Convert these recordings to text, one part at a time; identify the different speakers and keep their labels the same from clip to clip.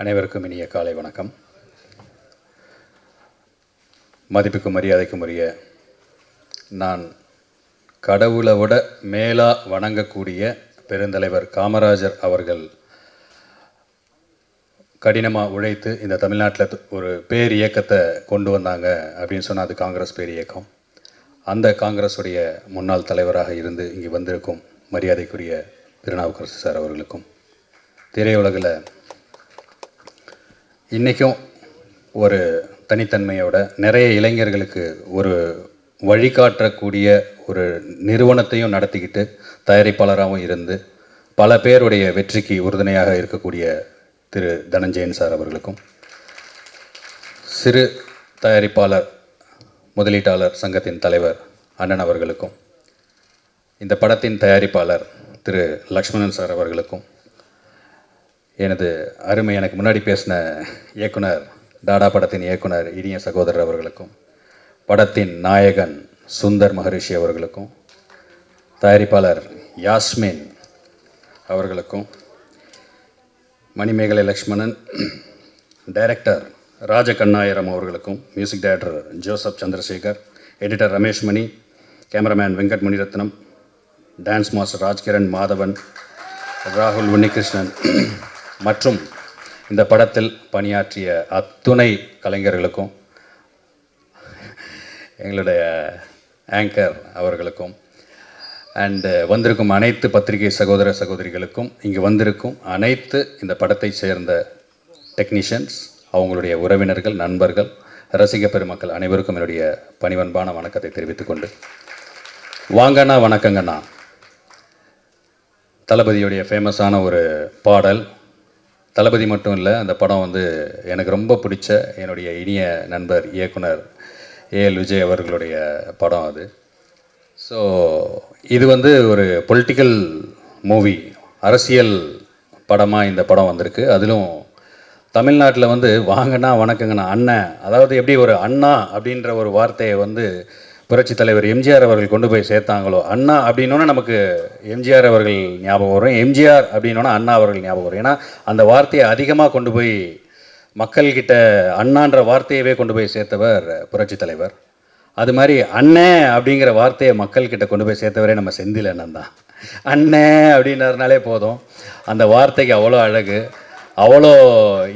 Speaker 1: அனைவருக்கும் இனிய காலை வணக்கம். மதிப்புக்கும் மரியாதைக்கும் உரிய நான் கடவுளை விட மேலா வணங்கக்கூடிய பெருந்தலைவர் காமராஜர் அவர்கள் கடினமாக உழைத்து இந்த தமிழ்நாட்டில் ஒரு பேர் இயக்கத்தை கொண்டு வந்தாங்க அப்படின்னு சொன்னால் அது காங்கிரஸ் பேர் இயக்கம். அந்த காங்கிரஸுடைய முன்னாள் தலைவராக இருந்து இங்கே வந்திருக்கும் மரியாதைக்குரிய திருநாவுக்கரசு சார் அவர்களுக்கும் திரையுலகில் இன்றைக்கும் ஒரு தனித்தன்மையோட நிறைய இளைஞர்களுக்கு ஒரு வழிகாட்டக்கூடிய ஒரு நிறுவனத்தையும் நடத்திக்கிட்டு தயாரிப்பாளராகவும் இருந்து பல பேருடைய வெற்றிக்கு உறுதுணையாக இருக்கக்கூடிய திரு தனஞ்சயன் சார் அவர்களுக்கும் சிறு தயாரிப்பாளர் முதலீட்டாளர் சங்கத்தின் தலைவர் அண்ணன் அவர்களுக்கும் இந்த படத்தின் தயாரிப்பாளர் திரு லக்ஷ்மணன் சார் அவர்களுக்கும் எனது அருமை எனக்கு முன்னாடி பேசின இயக்குனர் டாடா படத்தின் இயக்குனர் இனிய சகோதரர் அவர்களுக்கும் படத்தின் நாயகன் சுந்தர் மகரிஷி அவர்களுக்கும் தயாரிப்பாளர் யாஸ்மின் அவர்களுக்கும் மணிமேகலை லக்ஷ்மணன் டைரக்டர் ராஜகண்ணாயிரம் அவர்களுக்கும் music director Joseph Chandrasekhar editor Ramesh Mani cameraman Venkat Muniratnam dance master Rajkiran Madhavan ராகுல் உன்னிகிருஷ்ணன் மற்றும் இந்த படத்தில் பணியாற்றிய அத்துணை கலைஞர்களுக்கும் எங்களுடைய ஆங்கர் அவர்களுக்கும் அண்டு வந்திருக்கும் அனைத்து பத்திரிகை சகோதர சகோதரிகளுக்கும் இங்கே வந்திருக்கும் அனைத்து இந்த படத்தை சேர்ந்த டெக்னீஷியன்ஸ் அவங்களுடைய உறவினர்கள் நண்பர்கள் ரசிக பெருமக்கள் அனைவருக்கும் என்னுடைய பணிவன்பான வணக்கத்தை தெரிவித்துக் கொண்டு. வாங்கண்ணா வணக்கங்கண்ணா. தளபதியுடைய ஃபேமஸான ஒரு பாடல் தளபதி மட்டும் இல்லை அந்த படம் வந்து எனக்கு ரொம்ப பிடிச்ச என்னுடைய இனிய நண்பர் இயக்குனர் ஏஎல் விஜய் அவர்களுடைய படம் அது. ஸோ இது வந்து ஒரு பொலிட்டிக்கல் மூவி அரசியல் படமாக இந்த படம் வந்திருக்கு. அதிலும் தமிழ்நாட்டில் வந்து வாங்கண்ணா வணக்கங்கண்ணா அண்ணன். அதாவது எப்படி ஒரு அண்ணா அப்படின்ற ஒரு வார்த்தையை வந்து புரட்சி தலைவர் எம்ஜிஆர் அவர்கள் கொண்டு போய் சேர்த்தாங்களோ? அண்ணா அப்படின்னோன்னா நமக்கு எம்ஜிஆர் அவர்கள் ஞாபகம் வரும். எம்ஜிஆர் அப்படின்னோன்னா அண்ணா அவர்கள் ஞாபகம் வரும். ஏன்னா அந்த வார்த்தையை அதிகமாக கொண்டு போய் மக்கள்கிட்ட அண்ணான்ற வார்த்தையவே கொண்டு போய் சேர்த்தவர் புரட்சி தலைவர். அது மாதிரி அண்ணே அப்படிங்கிற வார்த்தையை மக்கள்கிட்ட கொண்டு போய் சேர்த்தவரே நம்ம செந்தில் அண்ணன் தான். அண்ணே அப்படின்னாருனாலே போதும். அந்த வார்த்தைக்கு அவ்வளோ அழகு அவ்வளோ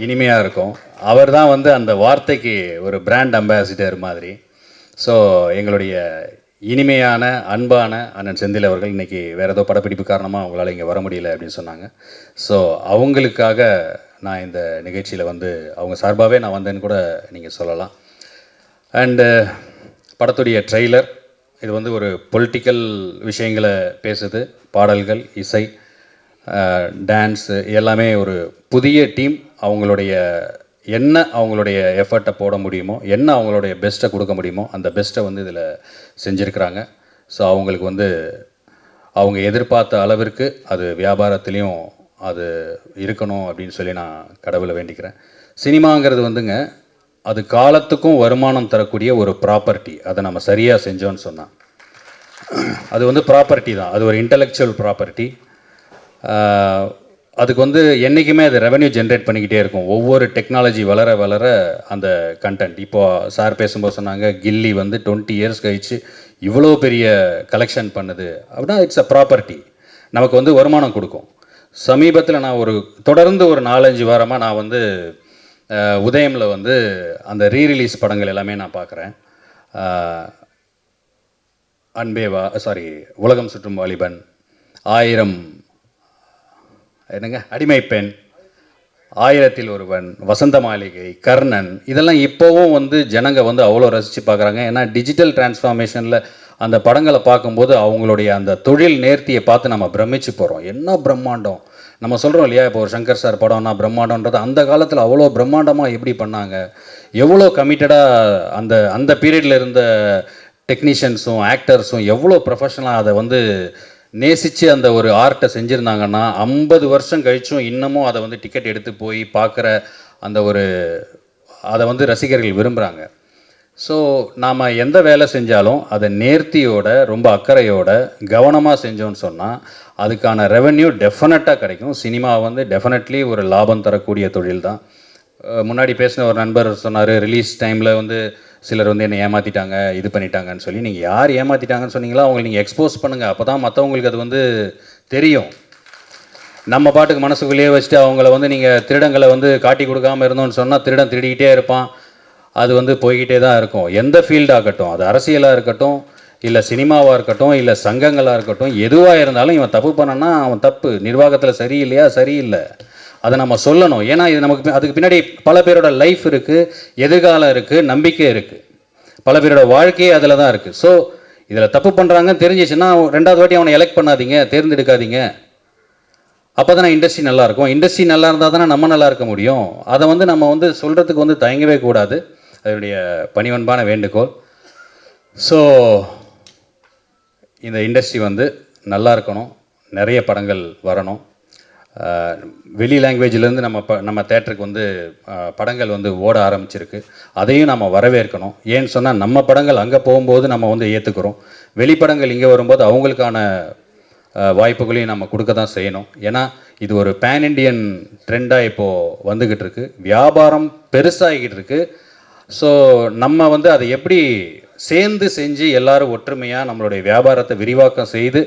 Speaker 1: இனிமையாக இருக்கும். அவர் தான் வந்து அந்த வார்த்தைக்கு ஒரு பிராண்ட் அம்பாசிடர் மாதிரி. ஸோ எங்களுடைய இனிமையான அன்பான அண்ணன் செந்தில் அவர்கள் இன்றைக்கி வேறு ஏதோ படப்பிடிப்பு காரணமாக அவங்களால இங்கே வர முடியல அப்படின்னு சொன்னாங்க. ஸோ அவங்களுக்காக நான் இந்த நிகழ்ச்சியில் வந்து அவங்க சார்பாகவே நான் வந்தேன்னு கூட நீங்கள் சொல்லலாம். அண்டு படத்துடைய ட்ரெய்லர் இது வந்து ஒரு பொலிட்டிக்கல் விஷயங்களை பேசுது. பாடல்கள் இசை டான்ஸு எல்லாமே ஒரு புதிய டீம் அவங்களுடைய என்ன அவங்களுடைய எஃபர்ட்டை போட முடியுமோ என்ன அவங்களுடைய பெஸ்ட்டை கொடுக்க முடியுமோ அந்த பெஸ்ட்டை வந்து இதில் செஞ்சுருக்கிறாங்க. ஸோ அவங்களுக்கு வந்து அவங்க எதிர்பார்த்த அளவிற்கு அது வியாபாரத்துலேயும் அது இருக்கணும் அப்படின்னு சொல்லி நான் கடவுளை வேண்டிக்கிறேன். சினிமாங்கிறது வந்துங்க அது காலத்துக்கும் வருமானம் தரக்கூடிய ஒரு ப்ராப்பர்ட்டி அதை நம்ம சரியாக செஞ்சோன்னு சொன்னால் அது வந்து ப்ராப்பர்ட்டி தான். அது ஒரு இன்டலெக்சுவல் ப்ராப்பர்ட்டி அதுக்கு வந்து என்றைக்குமே அது ரெவன்யூ ஜென்ரேட் பண்ணிக்கிட்டே இருக்கும். ஒவ்வொரு டெக்னாலஜி வளர வளர அந்த கண்டென்ட் இப்போது சார் பேசும்போது சொன்னாங்க கில்லி வந்து டுவெண்ட்டி இயர்ஸ் கழித்து இவ்வளோ பெரிய கலெக்ஷன் பண்ணுது அப்படின்னா இட்ஸ் அ ப்ராப்பர்ட்டி நமக்கு வந்து வருமானம் கொடுக்கும். சமீபத்தில் நான் ஒரு தொடர்ந்து ஒரு நாலஞ்சு வாரமாக நான் வந்து உதயமில் வந்து அந்த ரீரிலீஸ் படங்கள் எல்லாமே நான் பார்க்குறேன் அன்பேவா சாரி உலகம் சுற்றும் வாலிபன் ஆயிரம் என்னங்க? அடிமை பெண் ஆயிரத்தில் ஒருவன் வசந்த மாளிகை கர்ணன் இதெல்லாம் இப்போவும் வந்து ஜனங்க வந்து அவ்வளோ ரசித்து பார்க்குறாங்க. ஏன்னா டிஜிட்டல் டிரான்ஸ்ஃபார்மேஷனில் அந்த படங்களை பார்க்கும்போது அவங்களுடைய அந்த தொழில் நேர்த்தியை பார்த்து நம்ம பிரமிச்சு போகிறோம் என்ன பிரம்மாண்டம்? நம்ம சொல்கிறோம் இல்லையா இப்போ ஒரு சங்கர் சார் படம்னா பிரம்மாண்டன்றது அந்த காலத்தில் அவ்வளோ பிரம்மாண்டமாக எப்படி பண்ணாங்க? எவ்வளோ கமிட்டடாக அந்த அந்த பீரியடில் இருந்த டெக்னீஷியன்ஸும் ஆக்டர்ஸும் எவ்வளோ ப்ரொஃபஷனலாக அதை வந்து நேசித்து அந்த ஒரு ஆர்ட்டை செஞ்சுருந்தாங்கன்னா ஐம்பது வருஷம் கழிச்சும் இன்னமும் அதை வந்து டிக்கெட் எடுத்து போய் பார்க்குற அந்த ஒரு அதை வந்து ரசிகர்கள் விரும்புகிறாங்க ஸோ நாம் எந்த வேலை செஞ்சாலும் அதை நேர்த்தியோட ரொம்ப அக்கறையோட கவனமாக செஞ்சோன்னு சொன்னால் அதுக்கான ரெவென்யூ டெஃபினட்டாக கிடைக்கும். சினிமா வந்து டெஃபினெட்லி ஒரு லாபம் தரக்கூடிய தொழில் தான் முன்னாடி பேசின ஒரு நண்பர் சொன்னார் ரிலீஸ் டைமில் வந்து சிலர் வந்து என்னை ஏமாற்றிட்டாங்க இது பண்ணிட்டாங்கன்னு சொல்லி நீங்கள் யார் ஏமாற்றிட்டாங்கன்னு சொன்னீங்களோ அவங்களை நீங்கள் எக்ஸ்போஸ் பண்ணுங்கள் அப்போ தான் மற்றவங்களுக்கு அது வந்து தெரியும். நம்ம பாட்டுக்கு மனசுக்குள்ளேயே வச்சுட்டு அவங்கள வந்து நீங்கள் திருடங்களை வந்து காட்டி கொடுக்காம இருந்தோம்னு சொன்னால் திருடன் திருடிக்கிட்டே இருப்பான். அது வந்து போய்கிட்டே தான் இருக்கும். எந்த ஃபீல்டாகட்டும் அது அரசியலாக இருக்கட்டும் இல்லை சினிமாவாக இருக்கட்டும் இல்லை சங்கங்களாக இருக்கட்டும் எதுவாக இருந்தாலும் இவன் தப்பு பண்ணனா அவன் தப்பு. நிர்வாகத்தில் சரியில்லையா? சரியில்லை. அதை நம்ம சொல்லணும். ஏன்னா இது நமக்கு பி- அதுக்கு பின்னாடி பல பேரோட லைஃப் இருக்குது எதிர்காலம் இருக்குது நம்பிக்கை இருக்குது பல பேரோட வாழ்க்கையே அதில் தான் இருக்குது ஸோ இதில் தப்பு பண்ணுறாங்கன்னு தெரிஞ்சிச்சுன்னா ரெண்டாவது வாட்டி அவனை எலெக்ட் பண்ணாதீங்க தேர்ந்தெடுக்காதீங்க. அப்போ தானே இண்டஸ்ட்ரி நல்லா இருக்கும் இண்டஸ்ட்ரி நல்லா இருந்தால் தானே நம்ம நல்லா இருக்க முடியும். அதை வந்து நம்ம வந்து சொல்கிறதுக்கு வந்து தயங்கவே கூடாது. அதனுடைய பணிவன்பான வேண்டுகோள். ஸோ இந்த இண்டஸ்ட்ரி வந்து நல்லா இருக்கணும். நிறைய படங்கள் வரணும். வெளி லாங்குவேஜ்லேருந்து நம்ம ப நம்ம தேட்டருக்கு வந்து படங்கள் வந்து ஓட ஆரம்பிச்சிருக்கு. அதையும் நம்ம வரவேற்கணும். ஏன்னு சொன்னால் நம்ம படங்கள் அங்கே போகும்போது நம்ம வந்து ஏற்றுக்கிறோம் வெளிப்படங்கள் இங்கே வரும்போது அவங்களுக்கான வாய்ப்புகளையும் நம்ம கொடுக்க தான் செய்யணும். ஏன்னா இது ஒரு பேன் இண்டியன் ட்ரெண்டாக இப்போது வந்துக்கிட்டு இருக்கு. வியாபாரம் பெருசாகிக்கிட்டு இருக்கு. ஸோ நம்ம வந்து அதை எப்படி சேர்ந்து செஞ்சு எல்லாரும் ஒற்றுமையாக நம்மளுடைய வியாபாரத்தை விரிவாக்கம் செய்து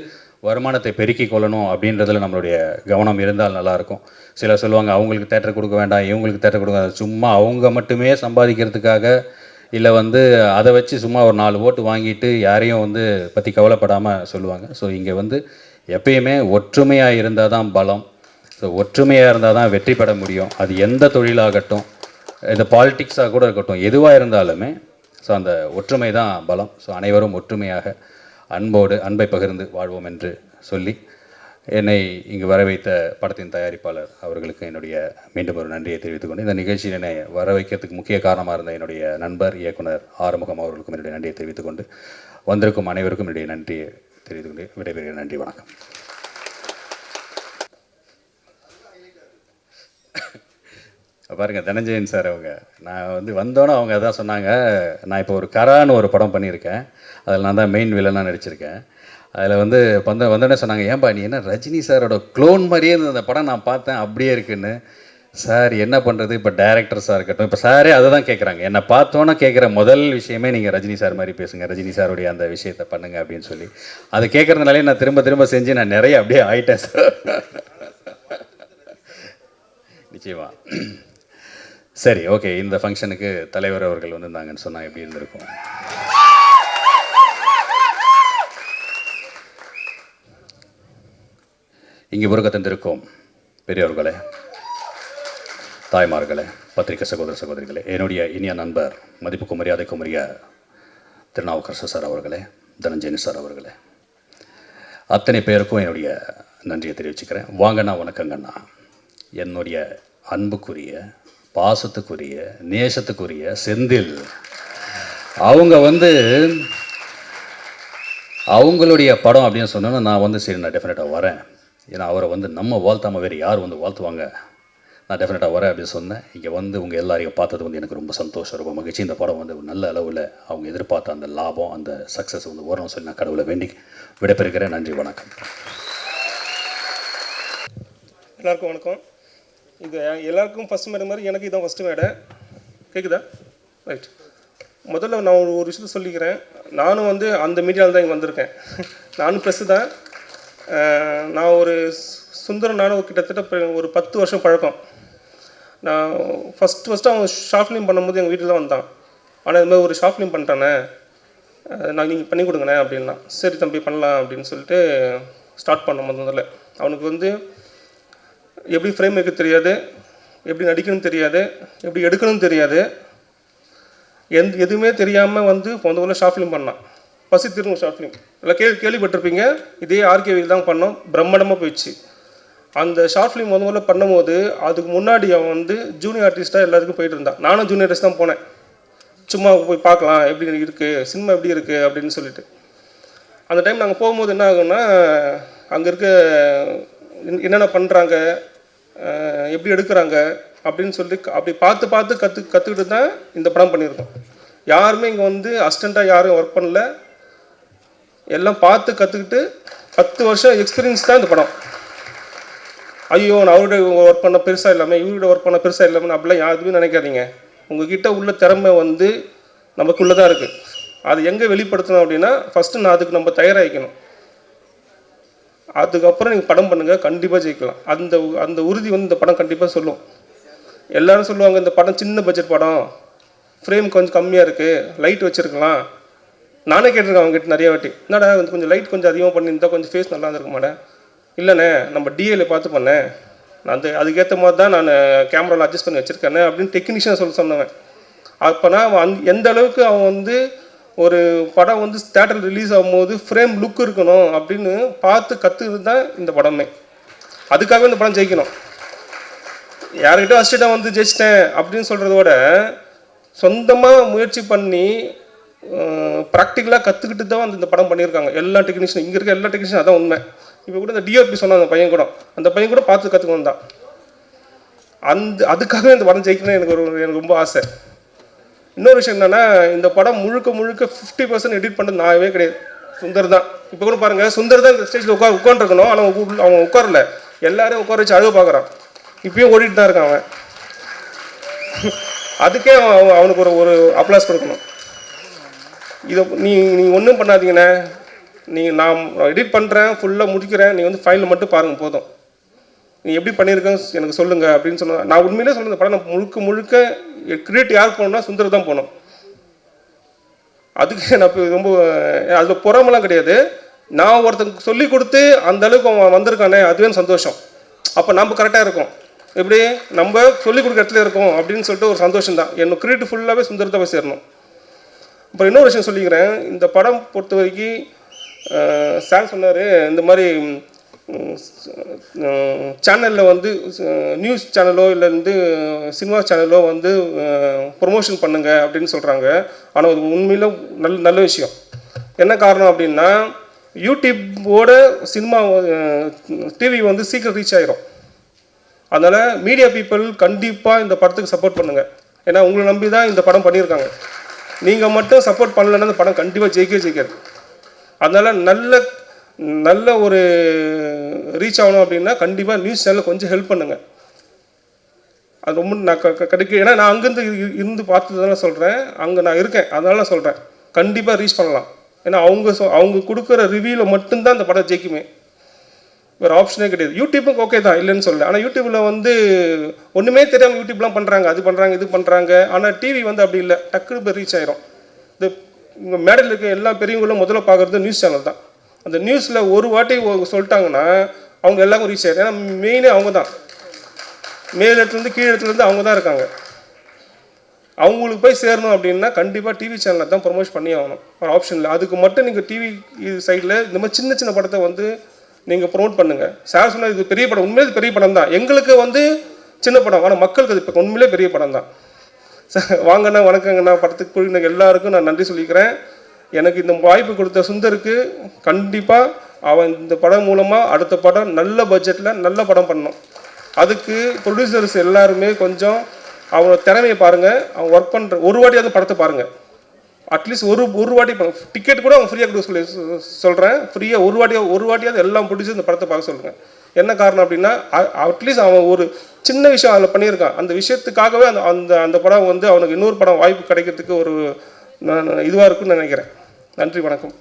Speaker 1: வருமானத்தை பெருக்கிக் கொள்ளணும் அப்படின்றதுல நம்மளுடைய கவனம் இருந்தால் நல்லாயிருக்கும். சிலர் சொல்லுவாங்க அவங்களுக்கு தேட்டர் கொடுக்க வேண்டாம் இவங்களுக்கு தேட்டர் கொடுக்க வேண்டாம். சும்மா அவங்க மட்டுமே சம்பாதிக்கிறதுக்காக இல்லை வந்து அதை வச்சு சும்மா ஒரு நாலு ஓட்டு வாங்கிட்டு யாரையும் வந்து பற்றி கவலைப்படாமல் சொல்லுவாங்க. ஸோ இங்கே வந்து எப்பயுமே ஒற்றுமையாக இருந்தால் தான் பலம். ஸோ ஒற்றுமையாக இருந்தால் தான் வெற்றி பெற முடியும். அது எந்த தொழிலாகட்டும் இந்த பாலிட்டிக்ஸாக கூட இருக்கட்டும் எதுவாக இருந்தாலுமே ஸோ அந்த ஒற்றுமை தான் பலம். ஸோ அனைவரும் ஒற்றுமையாக அன்போடு அன்பை பகிர்ந்து வாழ்வோம் என்று சொல்லி என்னை இங்கு வர வைத்த படத்தின் தயாரிப்பாளர் அவர்களுக்கு என்னுடைய மீண்டும் ஒரு நன்றியை தெரிவித்துக் கொண்டு இந்த நிகழ்ச்சியில் என்னை வர வைக்கிறதுக்கு முக்கிய காரணமாக இருந்த என்னுடைய நண்பர் இயக்குனர் ஆறுமுகம் அவர்களுக்கும் என்னுடைய நன்றியை தெரிவித்துக் கொண்டு வந்திருக்கும் அனைவருக்கும் என்னுடைய நன்றியை தெரிவித்துக் கொண்டு விடைபெறுகிற நன்றி வணக்கம். பாருங்க தனஞ்சயன் சார் அவங்க. நான் வந்து வந்தோன்னே அவங்க அதான் சொன்னாங்க நான் இப்போ ஒரு கரான்னு ஒரு படம் பண்ணியிருக்கேன். அதில் நான் தான் மெயின் வில்லனாக நடிச்சிருக்கேன். அதில் வந்து வந்த வந்தோடனே சொன்னாங்க ஏன்பா நீ என்ன ரஜினி சாரோட க்ளோன் மாதிரியே இருந்த அந்த படம் நான் பார்த்தேன் அப்படியே இருக்குன்னு. சார் என்ன பண்ணுறது இப்போ டேரக்டர்ஸாக இருக்கட்டும் இப்போ சாரே அதை தான் கேட்குறாங்க என்னை பார்த்தோன்னே கேட்குற முதல் விஷயமே நீங்கள் ரஜினி சார் மாதிரி பேசுங்க. ரஜினி சாருடைய அந்த விஷயத்தை பண்ணுங்க அப்படின்னு சொல்லி. அது கேட்குறதுனாலே நான் திரும்ப திரும்ப செஞ்சு நான் நிறைய அப்படியே ஆயிட்டேன் சார் நிச்சயமா. சரி ஓகே இந்த ஃபங்க்ஷனுக்கு தலைவர் அவர்கள் வந்திருந்தாங்கன்னு சொன்னால் எப்படி இருந்திருக்கும்? இங்கே உருக தந்திருக்கும் பெரியவர்களே தாய்மார்களே பத்திரிகை சகோதர சகோதரிகளே என்னுடைய இனிய நண்பர் மதிப்புக்கு மரியாதைக்கும் உரிய திருநாவுக்கரசு சார் அவர்களே தனஞ்சயனி சார் அவர்களே அத்தனை பேருக்கும் என்னுடைய நன்றியை தெரிவிச்சுக்கிறேன். வாங்கண்ணா வணக்கங்கண்ணா. என்னுடைய அன்புக்குரிய பாசத்துக்குரிய நேசத்துக்குரிய செந்தில். அவங்க வந்து அவங்களுடைய படம் அப்படின்னு சொன்னோன்னா நான் வந்து சரி நான் டெஃபினட்டாக வரேன். ஏன்னா அவரை வந்து நம்ம வாழ்த்தாமல் வேறு யார் வந்து வாழ்த்துவாங்க? நான் டெஃபினட்டாக வரேன் அப்படின்னு சொன்னேன். இங்கே வந்து உங்கள் எல்லாரையும் பார்த்தது வந்து எனக்கு ரொம்ப சந்தோஷம் ரொம்ப மகிழ்ச்சி. இந்த படம் வந்து ஒரு நல்ல அளவில் அவங்க எதிர்பார்த்த அந்த லாபம் அந்த சக்ஸஸ் வந்து வரணும்னு சொல்லி நான் கடவுளை வேண்டி விடைபெறுகிறேன். நன்றி வணக்கம்.
Speaker 2: எல்லாருக்கும் வணக்கம். இது எல்லாருக்கும் ஃபஸ்ட் மேடம் மாதிரி எனக்கு இதான் ஃபஸ்ட்டு மேடை. கேட்குதா ரைட் முதல்ல நான் ஒரு ஒரு விஷயத்த சொல்லிக்கிறேன். நானும் வந்து அந்த மீடியாவில் தான் இங்கே வந்திருக்கேன். நானும் ப்ரெஸ்ஸு தான். நான் ஒரு சுந்தரம் நானும் ஒரு கிட்டத்தட்ட ஒரு பத்து வருஷம் பழக்கம். நான் ஃபஸ்ட்டு ஃபஸ்ட்டு அவன் ஷார்ட் ஃபிலிம் பண்ணும்போது எங்கள் வீட்டில் தான் வந்தான். ஆனால் இது மாதிரி ஒரு ஷார்ட் ஃபிலிம் பண்ணிட்டானே. நான் நீங்கள் பண்ணி கொடுங்கண்ணே அப்படின்னா. சரி தம்பி பண்ணலாம் அப்படின்னு சொல்லிட்டு ஸ்டார்ட் பண்ண முதல்ல. அவனுக்கு வந்து எப்படி ஃப்ரேம் வைக்க தெரியாது எப்படி நடிக்கணும் தெரியாது எப்படி எடுக்கணும் தெரியாது. எந்த எதுவுமே தெரியாமல் வந்து முத ஊரில் ஷார்ட் ஃபிலிம் பண்ணான் பசி திரும்ப ஷார்ட் ஃபிலிம் எல்லாம் கேள்வி கேள்விப்பட்டிருப்பீங்க இதே ஆர்கேவியில் தான் பண்ணோம் பிரம்மாண்டமாக போயிடுச்சு. அந்த ஷார்ட் ஃபிலிம் முத முதல்ல பண்ணும்போது அதுக்கு முன்னாடி அவன் வந்து ஜூனியர் ஆர்டிஸ்ட்டாக எல்லாத்துக்கும் போயிட்டு இருந்தான். நானும் ஜூனியர் ஆர்டிஸ்ட் தான் போனேன். சும்மா போய் பார்க்கலாம் எப்படி இருக்குது சினிமா எப்படி இருக்குது அப்படின்னு சொல்லிட்டு. அந்த டைம் நாங்கள் போகும்போது என்ன ஆகும்னா அங்கே இருக்க என்னென்ன பண்ணுறாங்க எப்படி எடுக்கிறாங்க அப்படின்னு சொல்லி அப்படி பார்த்து பார்த்து கற்று கற்றுக்கிட்டு தான் இந்த படம் பண்ணியிருக்கோம் யாருமே இங்கே வந்து அசிஸ்டண்ட்டாக யாரும் ஒர்க் பண்ணல. எல்லாம் பார்த்து கற்றுக்கிட்டு பத்து வருஷம் எக்ஸ்பீரியன்ஸ் தான் இந்த படம். ஐயோ நான் அவரோட ஒர்க் பண்ண பெருசாக இல்லாமல் இவருடைய ஒர்க் பண்ண பெருசாக இல்லாமல் அப்படிலாம் யாருமே நினைக்காதீங்க. உங்ககிட்ட உள்ள திறமை வந்து நமக்குள்ளே தான் இருக்குது அது எங்கே வெளிப்படுத்தணும் அப்படின்னா ஃபஸ்ட்டு நான் அதுக்கு நம்ம தயாராகிக்கணும். அதுக்கப்புறம் நீங்கள் படம் பண்ணுங்கள் கண்டிப்பாக ஜெயிக்கலாம். அந்த அந்த உறுதி வந்து இந்த படம் கண்டிப்பாக சொல்லும். எல்லாரும் சொல்லுவாங்க இந்த படம் சின்ன பட்ஜெட் படம். ஃப்ரேம் கொஞ்சம் கம்மியாக இருக்குது லைட் வச்சுருக்கலாம். நானே கேட்டிருக்கேன் அவங்ககிட்ட நிறைய வாட்டி. என்னடா வந்து கொஞ்சம் லைட் கொஞ்சம் அதிகமாக பண்ணியிருந்தா கொஞ்சம் ஃபேஸ் நல்லா இருந்திருக்க மாட்டேன் இல்லைண்ணே நம்ம டிஏல பார்த்து பண்ணேன். நான் அந்த அதுக்கேற்ற மாதிரி தான் நான் கேமராவில் அட்ஜஸ்ட் பண்ணி வச்சுருக்கேன் அப்படின்னு டெக்னீஷியன் சொல்ல சொன்னவன். அப்போனா அவன் எந்த அளவுக்கு அவன் வந்து ஒரு படம் வந்து தேட்டரில் ரிலீஸ் ஆகும்போது ஃப்ரேம் லுக் இருக்கணும் அப்படின்னு பார்த்து கற்றுக்கிறது தான் இந்த படமே. அதுக்காகவே இந்த படம் ஜெயிக்கணும். யார்கிட்ட அசிஸ்டண்ட்டாக வந்து ஜெயிச்சிட்டேன் அப்படின்னு சொல்கிறத விட சொந்தமாக முயற்சி பண்ணி ப்ராக்டிக்கலாக கற்றுக்கிட்டு தான் வந்து இந்த படம் பண்ணியிருக்காங்க. எல்லா டெக்னீஷியன் இங்கே இருக்க எல்லா டெக்னீஷியன் அதான் உண்மை. இப்போ கூட இந்த டிஓபி சொன்ன அந்த பையன் கூட. அந்த பையன் கூட பார்த்து கற்றுக்கணும் தான். அந்த அதுக்காகவே இந்த படம் ஜெயிக்கணும்னு எனக்கு ஒரு எனக்கு ரொம்ப ஆசை. இன்னொரு விஷயம் என்னென்னா இந்த படம் முழுக்க முழுக்க ஃபிஃப்டி பர்சன்ட் எடிட் பண்ணுறது நானே கிடையாது. சுந்தர் தான். இப்போ கூட பாருங்கள் சுந்தர் தான் இந்த ஸ்டேஜில் உட்கார் உட்காந்துருக்கணும் ஆனால் அவன் அவன் உட்காரல. எல்லாரையும் உட்கார வச்சு அழுக பார்க்குறான் இப்பயும் ஓடிட்டு தான் இருக்கான் அவன். அதுக்கே அவன் அவன் அவனுக்கு ஒரு ஒரு அப்ளாஸ் கொடுக்கணும். இதை நீ நீ ஒன்றும் பண்ணாதீங்கண்ணே. நீ நான் எடிட் பண்ணுறேன் ஃபுல்லாக முடிக்கிறேன். நீ வந்து ஃபைலில் மட்டும் பாருங்கள் போதும். நீ எப்படி பண்ணியிருக்கேன்னு எனக்கு சொல்லுங்கள் அப்படின்னு சொன்னால் நான் உண்மையிலே சொல்ல இந்த படம் நான் முழுக்க முழுக்க கிரியேட் யார் போனோம்னா சுந்தர் தான் போகணும் அதுக்கு நான் இப்போ ரொம்ப அது புறமெல்லாம் கிடையாது. நான் ஒருத்தனுக்கு சொல்லி கொடுத்து அந்த அளவுக்கு அவன் வந்திருக்கானே அதுவே சந்தோஷம். அப்போ நம்ம கரெக்டாக இருக்கோம். எப்படி? நம்ம சொல்லி கொடுக்குற இடத்துல இருக்கோம் அப்படின்னு சொல்லிட்டு ஒரு சந்தோஷம் தான். என்னோட கிரியேட் ஃபுல்லாகவே சுந்தரத்தை போய் சேரணும். அப்புறம் இன்னொரு விஷயம் சொல்லிக்கிறேன். இந்த படம் பொறுத்த வரைக்கும் சார் சொன்னார் இந்த மாதிரி சேனலில் வந்து நியூஸ் சேனலோ இல்லை வந்து சினிமா சேனலோ வந்து ப்ரொமோஷன் பண்ணுங்க அப்படின்னு சொல்கிறாங்க ஆனால் அது உண்மையில நல்ல நல்ல விஷயம். என்ன காரணம் அப்படின்னா யூடியூப்போட சினிமா டிவி வந்து சீக்கிரம் ரீச் ஆயிரும். அதனால் மீடியா பீப்புள் கண்டிப்பாக இந்த படத்துக்கு சப்போர்ட் பண்ணுங்கள் ஏன்னா உங்களை நம்பி தான் இந்த படம் பண்ணியிருக்காங்க. நீங்கள் மட்டும் சப்போர்ட் பண்ணலைன்னா இந்த படம் கண்டிப்பாக ஜெயிக்கவே ஜெயிக்காது. அதனால் நல்ல நல்ல ஒரு ரீச் ஆகணும் அப்படின்னா கண்டிப்பாக நியூஸ் சேனலில் கொஞ்சம் ஹெல்ப் பண்ணுங்கள் அது ரொம்ப நான் க- ஏன்னா நான் அங்கேருந்து இருந்து பார்த்ததுனால சொல்கிறேன் அங்கே நான் இருக்கேன். அதனால நான் சொல்கிறேன் கண்டிப்பாக ரீச் பண்ணலாம். ஏன்னா அவங்க சொ அவங்க கொடுக்குற ரிவ்யூவில் மட்டும்தான் அந்த படம் ஜெயிக்குமே. வேறு ஆப்ஷனே கிடையாது. யூடியூப்பும் ஓகே தான் இல்லைன்னு சொல்லல. ஆனால் யூடியூப்பில் வந்து ஒன்றுமே தெரியாமல் யூடியூப்லாம் பண்ணுறாங்க அது பண்ணுறாங்க இது பண்ணுறாங்க ஆனால் டிவி வந்து அப்படி இல்லை. டக்குனு போய் ரீச் ஆயிரும். இந்த இங்கே மேடையில் இருக்க எல்லா பெரியவங்களும் முதல்ல பார்க்குறது நியூஸ் சேனல் தான். அந்த நியூஸில் ஒரு வாட்டி சொல்லிட்டாங்கன்னா அவங்க எல்லாருக்கும் ரீச் ஆயிடும் ஏன்னா மெயினே அவங்க தான் மேல் இடத்துலேருந்து கீழ் இடத்துலேருந்து அவங்க தான் இருக்காங்க. அவங்களுக்கு போய் சேரணும் அப்படின்னா கண்டிப்பாக டிவி சேனலில் தான் ப்ரொமோட் பண்ணி ஆகணும். ஒரு ஆப்ஷன் இல்லை. அதுக்கு மட்டும் நீங்கள் டிவி சைடில் இந்த மாதிரி சின்ன சின்ன படத்தை வந்து நீங்கள் ப்ரொமோட் பண்ணுங்கள் சார் சொன்னது இது பெரிய படம். உண்மையிலே பெரிய படம் தான். எங்களுக்கு வந்து சின்ன படம். ஆனால் மக்களுக்கு அது இப்போ உண்மையிலே பெரிய படம் தான். சார் வாங்கண்ணா வணக்கங்கண்ணா. படத்துக்கு போய் எல்லாருக்கும் நான் நன்றி சொல்லிக்கிறேன். எனக்கு இந்த வாய்ப்பு கொடுத்த சுந்தருக்கு கண்டிப்பாக அவன் இந்த படம் மூலமாக அடுத்த படம் நல்ல பட்ஜெட்டில் நல்ல படம் பண்ணோம் அதுக்கு ப்ரொடியூசர்ஸ் எல்லாருமே கொஞ்சம் அவனோட திறமையை பாருங்கள் அவன் ஒர்க் பண்ணுற ஒரு வாட்டியாவது படத்தை பாருங்கள் அட்லீஸ்ட் ஒரு ஒரு வாட்டி டிக்கெட் கூட அவங்க ஃப்ரீயாக கொடுக்க சொல்லி சொல்கிறேன் ஃப்ரீயாக ஒரு வாட்டியாக ஒரு வாட்டியாவது எல்லாம் பிடிச்சி இந்த படத்தை பார்க்க சொல்லுங்கள் என்ன காரணம் அப்படின்னா அட்லீஸ்ட் அவன் ஒரு சின்ன விஷயம் அதில் பண்ணியிருக்கான். அந்த விஷயத்துக்காகவே அந்த அந்த அந்த படம் வந்து அவனுக்கு இன்னொரு படம் வாய்ப்பு கிடைக்கிறதுக்கு ஒரு இதுவாக இருக்குன்னு நினைக்கிறேன். நன்றி வணக்கம்.